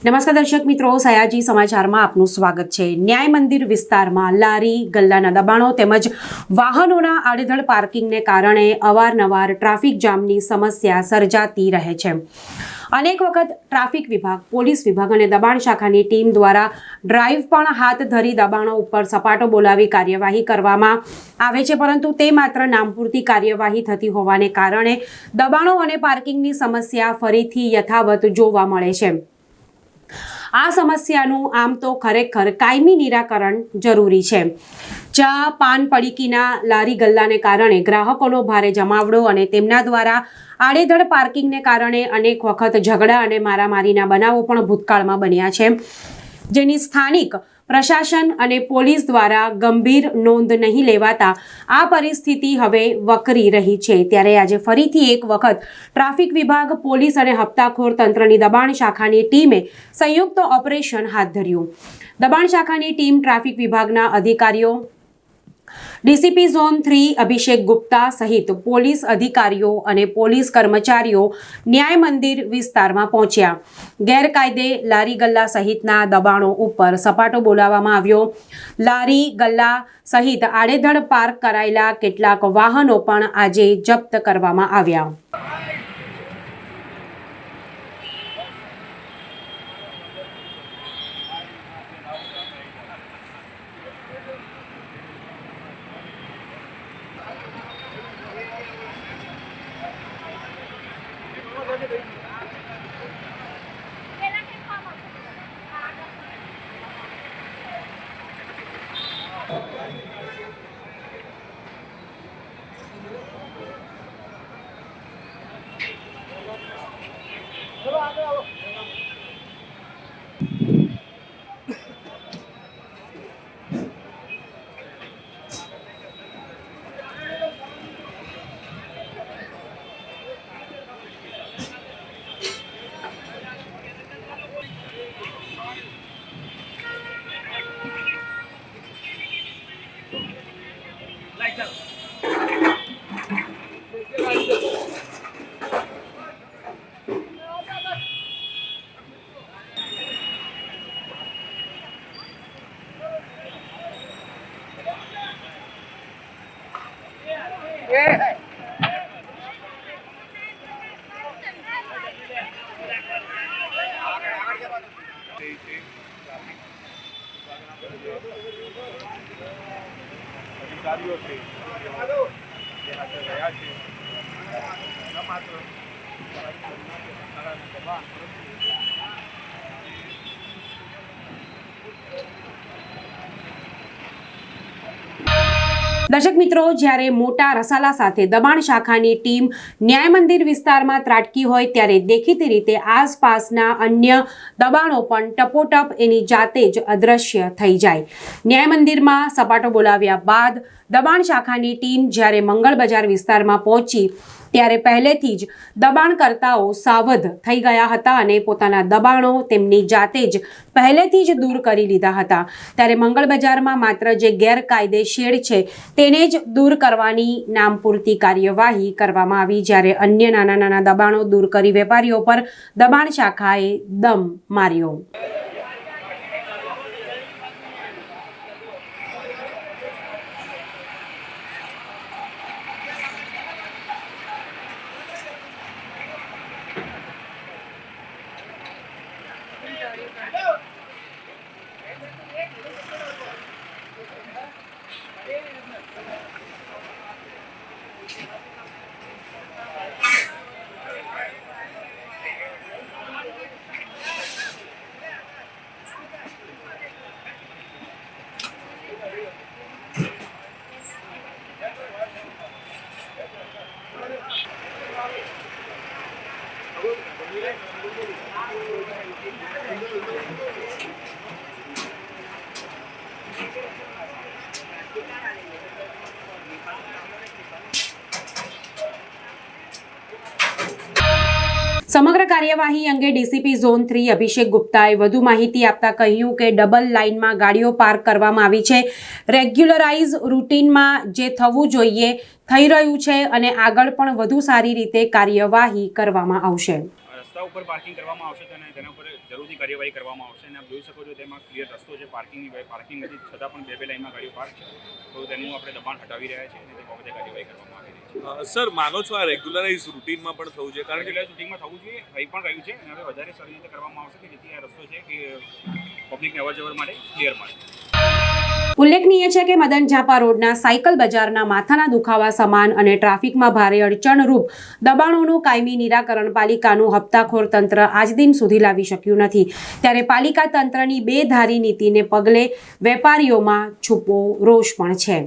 નમસ્કાર દર્શક મિત્રો, સયાજી સમાચારમાં આપનું સ્વાગત છે. ન્યાય મંદિર વિસ્તારમાં લારી, ગલ્લાના દબાણો તેમજ વાહનોના આડેધડ પાર્કિંગને કારણે અવારનવાર ટ્રાફિક જામની સમસ્યા સર્જાતી રહે છે. અનેક વખત ટ્રાફિક વિભાગ, પોલીસ વિભાગ અને દબાણ શાખાની ટીમ દ્વારા ડ્રાઈવ પણ હાથ ધરી દબાણો ઉપર સપાટો બોલાવી કાર્યવાહી કરવામાં આવે છે, પરંતુ તે માત્ર નામપૂરતી કાર્યવાહી થતી હોવાને કારણે દબાણો અને પાર્કિંગની સમસ્યા ફરીથી યથાવત જોવા મળે છે. આ સમસ્યાનું આમ તો ખરેખર કાયમી નિરાકરણ જરૂરી છે. ચા, પાન, પડીકીના લારી ગલ્લાને કારણે ગ્રાહકોનો ભારે જમાવડો અને તેમના દ્વારા આડેધડ પાર્કિંગને કારણે અનેક વખત ઝઘડા અને મારામારીના બનાવો પણ ભૂતકાળમાં બન્યા છે. જેની સ્થાનિક પ્રશાસન અને પોલીસ દ્વારા ગંભીર નોંધ નહીં લેવાતા આ પરિસ્થિતિ હવે વકરી રહી છે. ત્યારે આજે ફરીથી એક વખત ટ્રાફિક વિભાગ, પોલીસ અને હપ્તાખોર તંત્રની દબાણ શાખાની ટીમે સંયુક્ત ઓપરેશન હાથ ધર્યું. દબાણ શાખાની ટીમ ટ્રાફિક વિભાગના અધિકારીઓ DCP zone three Abhishek Gupta સહિત પોલીસ અધિકારીઓ અને પોલીસ કર્મચારીઓ ન્યાય મંદિર વિસ્તારમાં પહોંચ્યા. ગેરકાયદે લારી ગલ્લા સહિતના દબાણો ઉપર સપાટો બોલાવવામાં આવ્યો. લારી ગલ્લા સહિત આડેધડ પાર્ક કરાયેલા કેટલાક વાહનો પણ આજે જપ્ત કરવામાં આવ્યા. અધિકારીઓ છે જે હાજર રહ્યા છે ન માત્ર દર્શક મિત્રો, જ્યારે મોટા રસાલા સાથે દબાણ શાખાની ટીમ ન્યાય મંદિર વિસ્તારમાં ત્રાટકી હોય ત્યારે દેખીતી રીતે આસપાસના અન્ય દબાણો પણ ટપોટપ એની જાતે જ અદૃશ્ય થઈ જાય. ન્યાય મંદિરમાં સપાટો બોલાવ્યા બાદ દબાણ શાખાની ટીમ જ્યારે મંગળ બજાર વિસ્તારમાં પહોંચી ત્યારે પહેલેથી જ દબાણકર્તાઓ સાવધ થઈ ગયા હતા અને પોતાના દબાણો તેમની જાતે જ પહેલેથી જ દૂર કરી લીધા હતા. ત્યારે મંગળ બજારમાં માત્ર જે ગેરકાયદે શેડ છે તેને જ દૂર કરવાની નામ પૂરતી કાર્યવાહી કરવામાં આવી. જ્યારે અન્ય નાના નાના દબાણો દૂર કરી વેપારીઓ પર દબાણ શાખાએ દમ માર્યો. Thank you. સમગ્ર કાર્યવાહી અંગે ડીસીપી ઝોન થ્રી અભિષેક ગુપ્તાએ વધુ માહિતી આપતા કહ્યું કે ડબલ લાઇનમાં ગાડીઓ પાર્ક કરવામાં આવી છે. રેગ્યુલરાઇઝ રૂટીનમાં જે થવું જોઈએ, થઈ રહ્યું છે અને આગળ પણ વધુ સારી રીતે કાર્યવાહી કરવામાં આવશે. રસ્તા ઉપર પાર્કિંગ કરવામાં આવશે તો તેના ઉપર જરૂરી કાર્યવાહી કરવામાં આવશે અને આપ જોઈ શકો છો તેમાં ક્લિયર રસ્તો છે. પાર્કિંગની પાર્કિંગ નથી છતાં પણ બે બે લાઇનમાં ગાડીઓ પાર્ક છે. તો તેનું આપણે દબાણ હટાવી રહ્યા છીએ અને તે બાબતે કાર્યવાહી કરવામાં આવી રહી છે. સર માનો છો આ રેગ્યુલરાઇઝ રૂટીનમાં પણ થવું છે કારણ કે રૂટીનમાં થવું જોઈએ થઈ પણ રહ્યું છે અને હવે વધારે સારી રીતે કરવામાં આવશે કે જેથી આ રસ્તો છે કે પબ્લિકને અવર જવર માટે ક્લિયર મળે. ઉલ્લેખનીય છે કે મદન ઝાપા રોડના સાયકલ બજારના માથાના દુખાવા સમાન અને ટ્રાફિકમાં ભારે અડચણરૂપ દબાણોનું કાયમી નિરાકરણ પાલિકાનું હપ્તાખોર તંત્ર આજ દિન સુધી લાવી શક્યું નથી. ત્યારે પાલિકા તંત્રની બેધારી નીતિને પગલે વેપારીઓમાં છુપો રોષ પણ છે.